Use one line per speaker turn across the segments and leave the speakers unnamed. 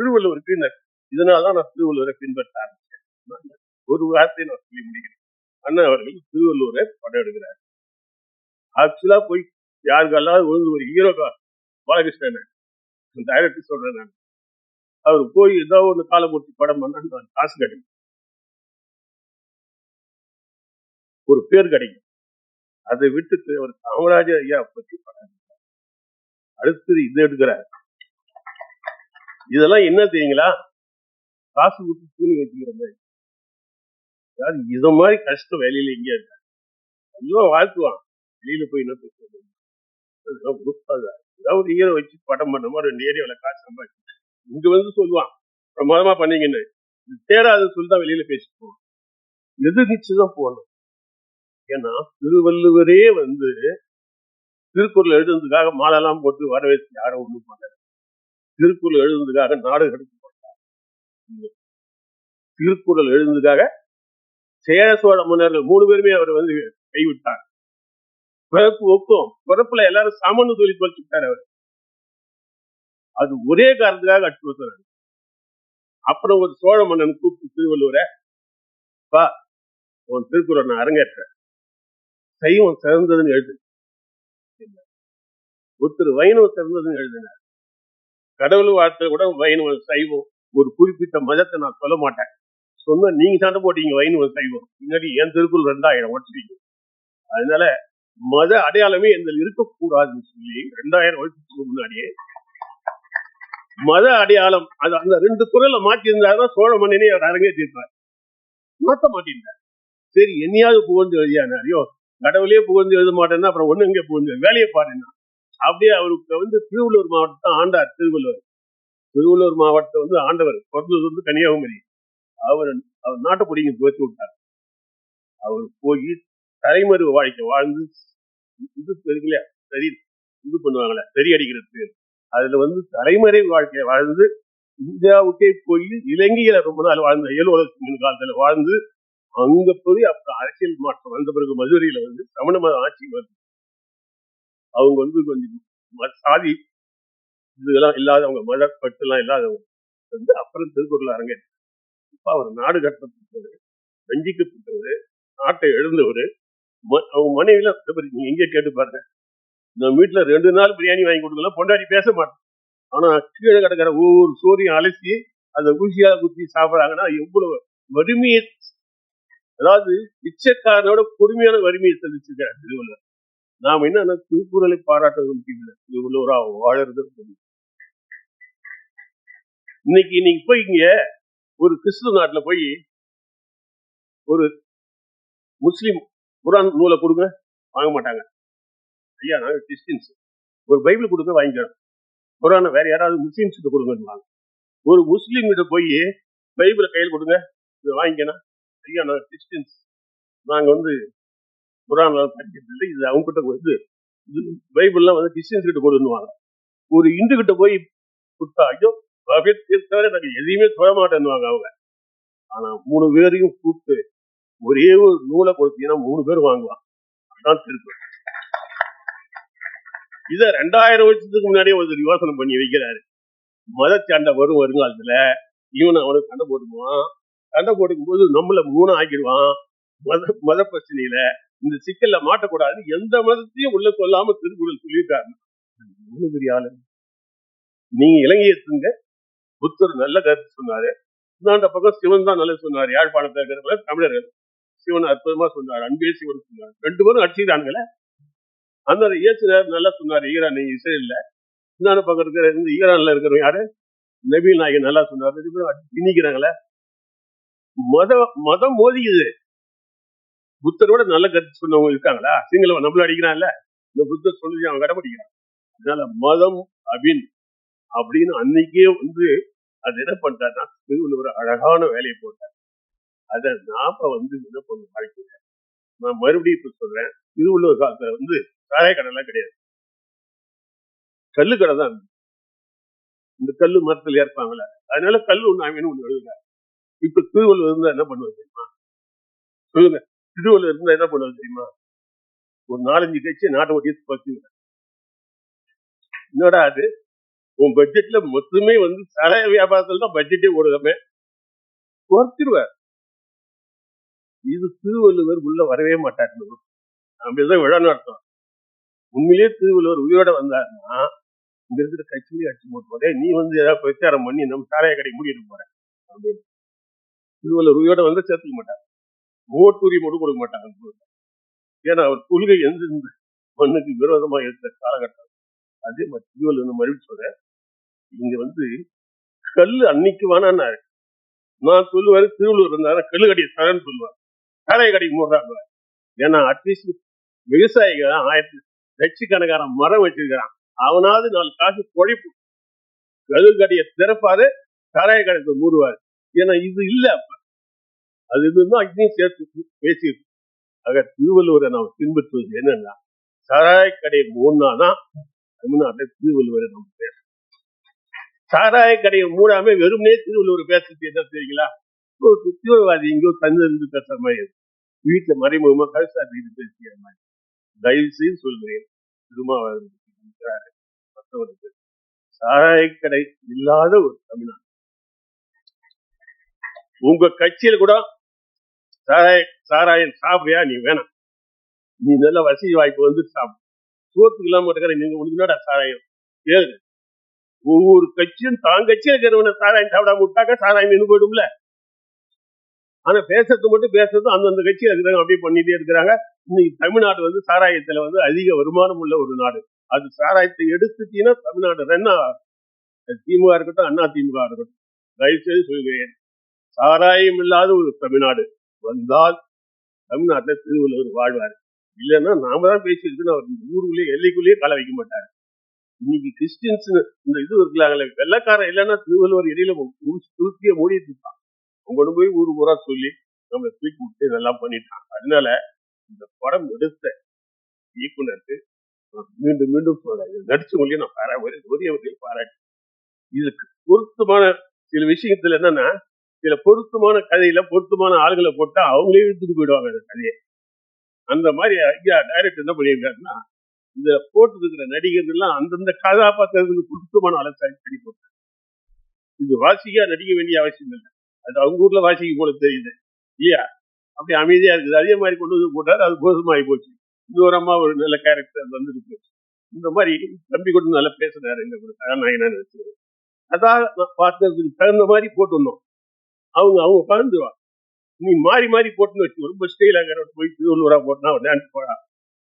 திருவள்ளுவர் பின்னர் இதனால்தான் நான் திருவள்ளுவரை பின்பற்ற ஆரம்பிச்சேன். ஒரு வார்த்தையை நான் சொல்லி முடிக்கிறேன். அண்ணா அவர்கள் திருவள்ளுவரை படம் எடுக்கிறார் ஆக்சுவலா போய் யாருக்கெல்லாம் ஒழுங்கு ஒரு ஹீரோக்கா பாலகிருஷ்ணன். டைரக்டர் சொல்றேன் நான். அவர் போய் ஏதோ ஒன்று காலமூர்த்தி படம் பண்ணா நான் காசு கிடைக்கும் ஒரு பேர் கிடைக்கும். அதை விட்டுட்டு அவர் காமராஜர் ஐயா பத்தி படம் அடுத்தது இது எடுக்கிறார். இதெல்லாம் என்ன தெரியுங்களா? காசு கொடுத்து தூணி வச்சுக்கிற மாதிரி. அதாவது இத மாதிரி கஷ்டம் வேலையில எங்கேயா இருக்கா எல்லாம் வாழ்த்துவான். வெளியில போய் என்ன பேசுறது? அதெல்லாம் ஏதாவது ஒரு ஹீரோ வச்சு படம் பண்ண மாதிரி ரெண்டு ஏரியாவில் காசு சம்பாதிச்சு. இங்க வந்து சொல்லுவான். பிரமாதமா பண்ணீங்கன்னு இது தேராதுன்னு சொல்லி தான் வெளியில பேசிட்டு போவோம் எதிர்நீச்சு தான் போகணும். ஏன்னா திருவள்ளுவரே வந்து திருக்குறள் எழுதுறதுக்காக மாலெல்லாம் போட்டு வரவேற்று யாரும் ஒண்ணும் பண்ணல. திருக்குறள் எழுதுவதற்காக நாடு கடத்து போட்டார். திருக்குறள் எழுதுவதற்காக சேர சோழ மன்னர்கள் மூணு பேருமே அவர் வந்து கைவிட்டார். பிறப்பு ஒக்கும் பிறப்புல எல்லாரும் சமன்னு சொல்லி தொலைச்சுட்டார் அவர். அது ஒரே காரணத்துக்காக அச்சுறுத்துறாரு அப்புறம் ஒரு சோழ மன்னன் கூப்பிட்டு திருவள்ளுவரை பா உன் திருக்குறள் நான் அரங்கேற்றேன். சைவம் சிறந்ததுன்னு எழுது ஒருத்தர் வைணவம் சிறந்ததுன்னு எழுதினார். கடவுள் வார்த்தை கூட வைணவம் சைவம் ஒரு குறிப்பிட்ட மதத்தை நான் சொல்ல மாட்டேன். சொன்ன நீங்க சண்டை போட்டீங்க வைணவம் சைவம். முன்னாடி என் திருக்குள் ரெண்டாயிரம் உடச்சிட்டீங்க அதனால மத அடையாளமே எந்த இருக்கக்கூடாதுன்னு சொல்லி ரெண்டாயிரம் வருஷத்துக்கு முன்னாடியே. மத அடையாளம் அது அந்த ரெண்டு குரலை மாற்றியிருந்தாருன்னா சோழ மன்னனே அவர் அரங்கேற்றிருப்பார் மாத்த மாட்டிருந்தார் சரி என்னையாவது புகழ்ந்து எழுதியானாரியோ கடவுளே புகழ்ந்து எழுத மாட்டேன்னா அப்புறம் ஒண்ணு எங்கே புகழ்ந்து வேலையை பாருன்னா. அப்படியே அவருக்கு வந்து திருவள்ளூர் மாவட்டத்தை ஆண்டார் திருவள்ளுவர். திருவள்ளூர் மாவட்டத்தை வந்து ஆண்டவர் பிறந்தது வந்து கன்னியாகுமரி. அவர் அவர் நாட்டுக்குடிங்க துவச்சு விட்டார். அவர் போய் தலைமறு வாழ்க்கை வாழ்ந்து இது தெரியுங்களா சரி இது பண்ணுவாங்களே சரி அடிக்கிறது அதுல வந்து தலைமறை வாழ்க்கையை வாழ்ந்து இந்தியாவுக்கே போய் இலங்கையில ரொம்ப நாள் வாழ்ந்த ஏழு காலத்துல வாழ்ந்து அங்க போய் அப்ப அரசியல் மாற்றம் வந்த பிறகு மதுரையில வந்து சமண மத ஆட்சி வருது அவங்க வந்து கொஞ்சம் சாதி இதெல்லாம் இல்லாதவங்க மத பட்டு எல்லாம் இல்லாதவங்க வந்து அப்புறம் திருக்குறள் அரங்கேற்ற இப்ப அவர் நாடு கட்டப்பட்டவர் வஞ்சிக்கப்பட்டவர் நாட்டை எழுந்தவர். ம- அவங்க மனைவில நீங்க எங்கே கேட்டு பாருங்க. நம்ம வீட்டுல ரெண்டு நாள் பிரியாணி வாங்கி கொடுக்கலாம் பொண்டாடி பேச மாட்டோம் ஆனா கீழே கிடக்கிற ஒவ்வொரு சோரியும் அலசி அந்த ஊசியா குத்தி சாப்பிடறாங்கன்னா எவ்வளவு வறுமையை அதாவது பிச்சைக்காரனோட கொடுமையான வறுமையை சந்திச்சிருக்காரு திருவள்ளுவர். நாம என்ன திருக்குறளை பாராட்டுறது முக்கியம் இல்லை. வாழறது இன்னைக்கு நீங்க போய் இங்க ஒரு கிறிஸ்துவ நாட்டுல போய் ஒரு முஸ்லீம் குரான் நூலை கொடுங்க வாங்க மாட்டாங்க. ஐயா நாங்க கிறிஸ்டின்ஸ். ஒரு பைபிள் கொடுங்க வாங்கிக்கிறோம். குரானை வேற யாராவது முஸ்லிம்ஸ் கொடுங்கன்னு ஒரு முஸ்லீம் கிட்ட போய் பைபிளை கையில் கொடுங்க இதை வாங்கிக்கணும். ஐயா நாங்க கிறிஸ்டின்ஸ். நாங்க வந்து குரான் படிக்கிறது இல்லை. இது அவங்க கிட்ட வந்து இது பைபிள்லாம் வந்து கிறிஸ்டியன்ஸ் கிட்ட கொடுன்னுவாங்க ஒரு இந்து கிட்ட போய் கொடுத்தா ஐயோ தவிர எதையுமே தொட மாட்டேன்னுவாங்க அவங்க. ஆனா மூணு பேரையும் கூப்பிட்டு ஒரே ஒரு நூலை கொடுத்தீங்கன்னா மூணு பேர் வாங்குவான் அதான் திருப்பி இத ரெண்டாயிரம் வருஷத்துக்கு முன்னாடியே ஒரு யோசனை பண்ணி வைக்கிறாரு. மத சண்டை வரும் வருங்காலத்துல இவன் அவனுக்கு சண்டை போட்டுக்குவான். சண்டை போட்டுக்கும் போது நம்மள மூணு ஆக்கிடுவான் மத மத பிரச்சனையில இந்த சிக்கல்ல மாட்டக்கூடாது எந்த மதத்தையும் உள்ள சொல்லாம திருக்குறள் சொல்லியிருக்காரு பெரிய ஆளு? நீங்க இலங்கையை எடுத்துங்க. புத்தர் நல்ல கருத்து சொன்னாரு. இந்தாண்ட பக்கம் சிவன் தான் நல்லது சொன்னார். யாழ்ப்பாணத்தில் இருக்கிறவங்கள தமிழர்கள் சிவன் அற்புதமா சொன்னார். அன்பே சிவன் சொன்னார். ரெண்டு பேரும் அடிச்சுக்கிறானுங்களே. அந்த இயேசுனர் நல்லா சொன்னார். ஈரான் இஸ்ரேல்ல. இந்தாண்ட பக்கம் இருக்கிற இந்த ஈரான்ல இருக்கிறவங்க யாரு? நபீல் நாயகன் நல்லா சொன்னார். ரெண்டு பேரும் திணிக்கிறாங்களே மத மதம் மோதிக்குது. புத்தரோட நல்ல கருத்து சொன்னவங்க இருக்காங்களா? சிங்களவன் நம்மள அடிக்கிறான்ல? இந்த புத்தர் சொல்லி அவன் கடைபிடிக்கிறான். அதனால மதம் அபின் அப்படின்னு அன்னைக்கே வந்து அது என்ன பண்றாருன்னா திருவள்ளுவர் அழகான வேலையை போட்டார். அதை நாம வந்து என்ன பண்ண வாழ்க்கையில? நான் மறுபடியும் இப்ப சொல்றேன். திருவள்ளுவர் காலத்துல வந்து சாராய கடைலாம் கிடையாது. கல்லு கடை தான். இந்த கல்லு மரத்துல ஏற்பாங்கல்ல. அதனால கல்லு ஒண்ணு அவன் ஒண்ணு எழுதுங்க. இப்ப திருவள்ளுவர் இருந்தா என்ன பண்ணுவது தெரியுமா? சொல்லுங்க. திருவள்ளுவர் இருந்தா என்ன பண்ணுவது தெரியுமா? ஒரு நாலஞ்சு கட்சி நாட்டை ஒட்டி பத்து என்னடா அது? உன் பட்ஜெட்ல மொத்தமே வந்து சாராய வியாபாரத்துல தான் பட்ஜெட்டே ஓடுதமே குறைச்சிருவார் இது திருவள்ளுவர் உள்ள வரவே மாட்டார் இந்த ஊருக்கு. அப்படிதான் விழா நடத்தும் உண்மையிலேயே திருவள்ளுவர் உயிரோட வந்தாருன்னா இங்க இருக்கிற கட்சியிலே அடிச்சு போட்டு நீ வந்து ஏதாவது பிரச்சாரம் பண்ணி நம்ம சாராய கடை மூடிட்டு போற அப்படின்னு. திருவள்ளுவர் உயிரோட வந்து சேர்த்துக்க மாட்டார். ஓட்டுரி மட்டும் கொடுக்க மாட்டாங்க. ஏன்னா அவர் கொள்கை எந்த மண்ணுக்கு விரோதமா இருக்கிற காலகட்டம். அதே மாதிரி திருவள்ளுவர் மறுபடியும் சொல்றேன் இங்க வந்து கல்லு அன்னைக்கு வேணான்னாரு நான் சொல்லுவாரு திருவள்ளுவர் இருந்தாரு கல்லு கடி தரேன்னு சொல்லுவார். சாராய கடி மூடுறாங்க ஏன்னா அட்லீஸ்ட் விவசாயிகள் ஆயிரத்தி லட்சக்கணக்கான மரம் வச்சிருக்கிறான். அவனாவது நாலு காசு பொழைப்பு. கல்லு கடையை திறப்பாரு கரையை கடைக்கு மூடுவாரு. ஏன்னா இது இல்லை அப்ப. அது இதுதான் அக்னியும் சேர்த்து பேசியிருக்கு ஆக திருவள்ளுவரை நாம் பின்பற்றுவது என்னன்னா சாராய கடை மூடினாதான் தமிழ்நாட்டில் திருவள்ளுவரை நம்ம பேச சாராய கடையை மூடாம வெறுமனே திருவள்ளுவர் பேசுறது என்ன தெரியுங்களா? ஒரு தீவிரவாதி எங்கேயோ தந்திருந்து பேசுற மாதிரி இருக்கு. வீட்டுல மறைமுகமா கருசாத்திட்டு பேசுகிற மாதிரி தயவு செய்து சொல்கிறேன் திருமாவளவன் மற்றவருக்கு சாராயக்கடை இல்லாத ஒரு தமிழ்நாடு. உங்க கட்சியில கூட சாராய சாராயம் சாப்பிடுறியா? நீ வேணாம். நீ நல்ல வசதி வாய்ப்பு வந்து சாப்பிடு. சோத்துக்கு இல்லாம இருக்கிற நீங்க உனக்கு சாராயம்? கேளுங்க. ஒவ்வொரு கட்சியும் தான் கட்சியில் இருக்கிறவன சாராயம் சாப்பிடாம விட்டாக்க சாராயம் நின்று போயிடும்ல? ஆனா பேசுறது மட்டும் பேசுறது அந்தந்த கட்சியில் இருக்கிறாங்க அப்படியே பண்ணிட்டே இருக்கிறாங்க. இன்னைக்கு தமிழ்நாடு வந்து சாராயத்துல வந்து அதிக வருமானம் உள்ள ஒரு நாடு. அது சாராயத்தை எடுத்துட்டீங்கன்னா தமிழ்நாடு என்ன திமுக இருக்கட்டும் அண்ணா திமுக இருக்கட்டும். தயவுசெய்து சொல்கிறேன். சாராயம் இல்லாத ஒரு தமிழ்நாடு. வந்தால் தமிழ்நாட்டில் திருவள்ளுவர் வாழ்வார். இல்லைன்னா நாம தான் பேசியிருக்கணும் அவர் இந்த ஊருக்குள்ளேயே எல்லைக்குள்ளேயே கால வைக்க மாட்டார். இன்னைக்கு கிறிஸ்டின்ஸ் இந்த இது இருக்கலாங்களே வெள்ளக்காரன் இல்லைன்னா திருவள்ளுவர் இடையில துருத்திய மூடிட்டு இருப்பான். கொண்டு போய் ஊர் ஊரா சொல்லி நம்மளை தூக்கி விட்டு இதெல்லாம் பண்ணிட்டான். அதனால இந்த படம் எடுத்த இயக்குனருக்கு மீண்டும் மீண்டும் சொல்றேன். நடிச்சவங்களையும் நான் பாரா ஒரே ஒரே பாராட்டி. இதுக்கு பொருத்தமான சில விஷயத்துல என்னன்னா சில பொருத்தமான கதையில பொருத்தமான ஆளுகளை போட்டா அவங்களே இழுத்துட்டு போயிடுவாங்க அந்த கதையை. அந்த மாதிரி ஐயா டைரக்டர் என்ன பண்ணியிருக்காருன்னா இந்த போட்டு இருக்கிற நடிகர்கள் எல்லாம் அந்தந்த கதாபாத்திரத்துக்கு பொருத்தமான அலசாரி பண்ணி போட்டாங்க இது வாசிக்கா நடிக்க வேண்டிய அவசியம் இல்லை. அது அவங்க ஊர்ல வாசிக்க போல தெரியுது. இல்லையா? அப்படி அமைதியா இருக்குது. அதே மாதிரி கொண்டு வந்து போட்டாரு. அது கோசமாகி போச்சு. இன்னொரு அம்மா ஒரு நல்ல கேரக்டர் வந்துட்டு போச்சு. இந்த மாதிரி தம்பி கொண்டு நல்லா பேசுறாரு. என்ன கூட கதாநாயகனா நினைச்சு அதான் நான் பார்த்ததுக்கு தகுந்த மாதிரி போட்டு வந்தோம். அவங்க அவங்க பகிர்ந்துருவா நீ மாறி மாறி போட்டுன்னு வச்சு ரொம்ப ஸ்டைலாக போய் திருவள்ளுவரா போட்டுனா டான்ஸ் போடா.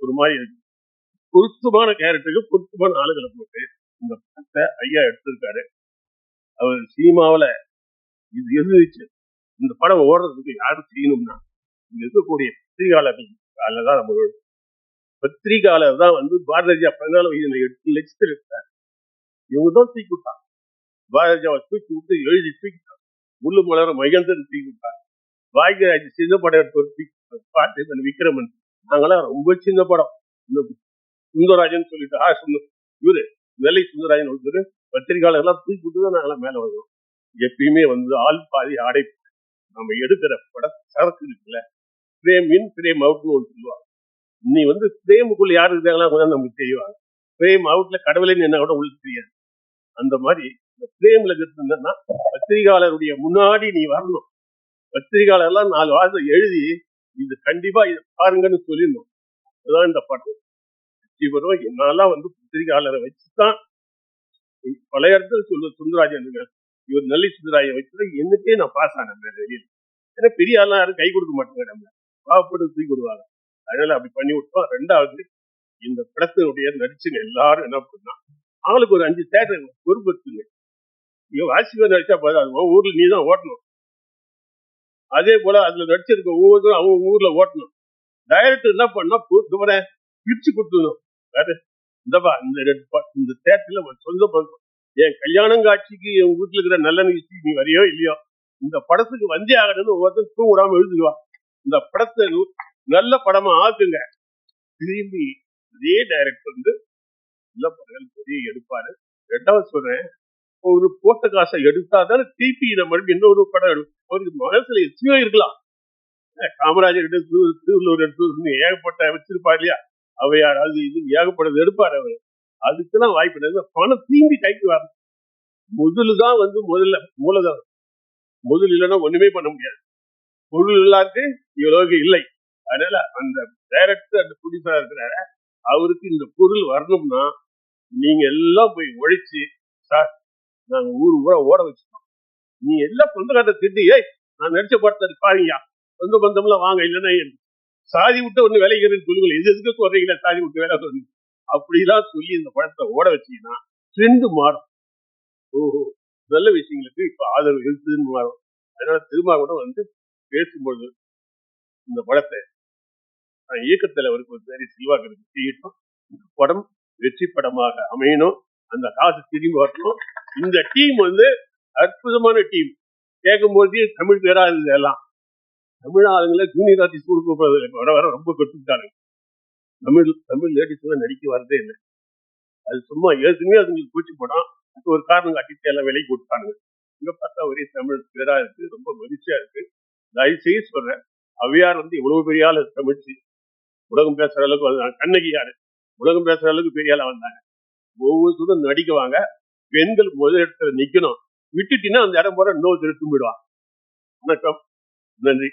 ஒரு மாதிரி இருக்கு. பொருத்தமான கேரக்டருக்கு பொருத்தமான ஆளுகளை போட்டு இந்த படத்தை ஐயா எடுத்திருக்காரு. அவர் சினிமாவில் இது இருந்துச்சு இந்த படம் ஓடுறதுக்கு யாரும் செய்யணும்னா இங்க இருக்கக்கூடிய பத்திரிகையாளர்கள் தான் நம்மளோட பத்திரிகையாளர் தான் வந்து பாரதியா பதினாலு வயதுல எட்டு லட்சத்தில் எடுத்தார். இவங்க தான் தூக்கி விட்டாங்க பாரதியாவை தூக்கி விட்டு எழுதி தூக்கிட்டாங்க முள்ளு மலர மகேந்திரன் தூக்கி கொடுத்தாங்க பாக்யராஜ் சின்ன படம் எடுத்து பாட்டு இந்த விக்ரமன். நாங்களாம் ரொம்ப சின்ன படம். சுந்தரராஜன் சொல்லிட்டு ஆ சுந்தர் இவரு வெள்ளை சுந்தரராஜன் ஒருத்தர் பத்திரிகையாளர் எல்லாம் தூக்கி விட்டு தான் நாங்களாம் மேல வருவோம். எப்பயுமே வந்து ஆள் பாதி ஆடை நம்ம எடுக்கிற பட சரக்கு இருக்குல்ல. பிரேம் இன் பிரேம் அவுட்னு ஒன்று சொல்லுவாங்க. நீ வந்து பிரேமுக்குள்ள யாரு இருக்காங்களா கூட நமக்கு தெரியுவாங்க பிரேம் அவுட்ல கடவுளே என்ன கூட உங்களுக்கு தெரியாது. அந்த மாதிரி இந்த பிரேம்ல இருந்ததுன்னா பத்திரிகையாளருடைய முன்னாடி நீ வரணும். பத்திரிகையாளர்லாம் நாலு வாரத்தை எழுதி இது கண்டிப்பா இதை பாருங்கன்னு சொல்லிடணும். அதுதான் இந்த படம் இவரும் என்னாலாம் வந்து பத்திரிகையாளரை வச்சுதான் பல இடத்துல சொல்ல சுந்தராஜன் இவர் நல்லி சுந்தராஜன் வச்சுதான் என்னட்டே நான் பாஸ் ஆனேன் வெளியில் ஏன்னா பெரிய ஆள்லாம் யாரும் கை கொடுக்க மாட்டாங்க நம்ம பாவப்பட்டு தூக்கி கொடுவாங்க அதனால அப்படி பண்ணி விட்டோம் ரெண்டாவது இந்த படத்தினுடைய நடிச்சுங்க எல்லாரும் என்ன பண்ணா அவங்களுக்கு ஒரு அஞ்சு தேட்டர் பொறுப்பெடுத்துங்க இங்க வாசிப்பை நடிச்சா போதாது. ஊர்ல நீ தான் ஓட்டணும். அதே போல அதுல நடிச்சிருக்க ஒவ்வொருத்தரும் அவங்க ஊர்ல ஓட்டணும். டைரக்டர் என்ன பண்ணா போன பிரிச்சு கொடுத்துடணும். வேற இந்தப்பா இந்த ரெண்டு இந்த தேட்டர்ல சொந்த பந்தம். என் கல்யாணம் காட்சிக்கு என் வீட்டுல இருக்கிற நல்ல நிகழ்ச்சிக்கு நீ வரையோ இல்லையோ இந்த படத்துக்கு வந்தே ஆகணும்னு ஒவ்வொருத்தரும் தூங்க விடாம எழுதுவா இந்த படத்தை நல்ல படமா ஆக்குங்க. திரும்பி அதே டைரக்டர் வந்து நல்ல படங்கள் பெரிய எடுப்பாரு. ரெண்டாவது சொல்றேன் ஒரு போட்ட காசை எடுத்தா தானே திருப்பி நம்ம இன்னொரு படம் எடுக்கும். அவருக்கு மனசுல எத்தனையோ இருக்கலாம். காமராஜர் எடுத்து திருவள்ளுவர் எடுத்து ஏகப்பட்ட வச்சிருப்பார் இல்லையா? அவையார் அது இது ஏகப்பட்டது எடுப்பாரு அவர். அதுக்கெல்லாம் வாய்ப்பு இல்லை. பணம் திரும்பி கைக்கு வரணும் முதலு தான் வந்து முதல்ல மூலதனம். முதல் இல்லைன்னா ஒண்ணுமே பண்ண முடியாது. பொருள் இல்லாருக்கு இவ்வளவு இல்லை. அதனால அந்த டைரக்டர் அந்த ப்ரொடியூசரா இருக்கிறார. அவருக்கு இந்த பொருள் வரணும்னா நீங்க எல்லாம் போய் உழைச்சு சார் நாங்க ஊர் ஊரா ஓட வச்சுட்டோம். நீ எல்லாம் சொந்தக்காரத்தை திட்டி ஏய் நான் நடிச்ச படத்தை பாருங்கயா சொந்த பந்தம்லாம் வாங்க இல்லைன்னா சாதி விட்டு ஒண்ணு விளைகிறேன்னு சொல்லுங்கள். எது எதுக்கு வர்றீங்களா சாதி விட்டு வேலை சொல்லி. அப்படிலாம் சொல்லி இந்த படத்தை ஓட வச்சீங்கன்னா ட்ரெண்டு மாறும். ஓஹோ நல்ல விஷயங்களுக்கு இப்ப ஆதரவு இருக்குதுன்னு மாறும். அதனால திருமாவடம் கூட வந்து பேசும்பொழுது இந்த படத்தை நான் இயக்கத்தில் அவருக்கு ஒரு சரி செல்வாக்கு செய்யட்டும். இந்த படம் வெற்றி படமாக அமையணும். அந்த காசு திரும்பி வரணும். இந்த டீம் வந்து அற்புதமான டீம் கேட்கும்போதே தமிழ் பேரா இருந்தது எல்லாம். தமிழ் ஆளுங்களை ஜூனியர் ஆர்டிஸ்ட் கொடுக்க வர வர ரொம்ப கற்றுக்கிட்டாங்க தமிழ் தமிழ் லேடிஸ்லாம் நடிக்க வரதே இல்லை. அது சும்மா ஏற்கனவே அதுங்களுக்கு பூச்சி படம் அது ஒரு காரணம் காட்டிட்டு எல்லாம் விலைக்கு கொடுத்தானுங்க இங்க பார்த்தா ஒரே தமிழ் பேரா இருக்கு ரொம்ப மகிழ்ச்சியா இருக்கு. தயவு செய்ய சொல்றேன். அவ்வியார் வந்து இவ்வளவு பெரிய ஆள் தமிழ்ச்சி உலகம் பேசுற அளவுக்கு வந்தாங்க. கண்ணகி யாரு? உலகம் பேசுற அளவுக்கு பெரிய ஆளா வந்தாங்க. ஒவ்வொருத்தரும் நடிக்குவாங்க பெண்கள் முதல் இடத்துல நிக்கணும். விட்டுட்டீங்கன்னா அந்த இடம் போற இன்னொரு திருட்டு போயிடுவான் வணக்கம். நன்றி.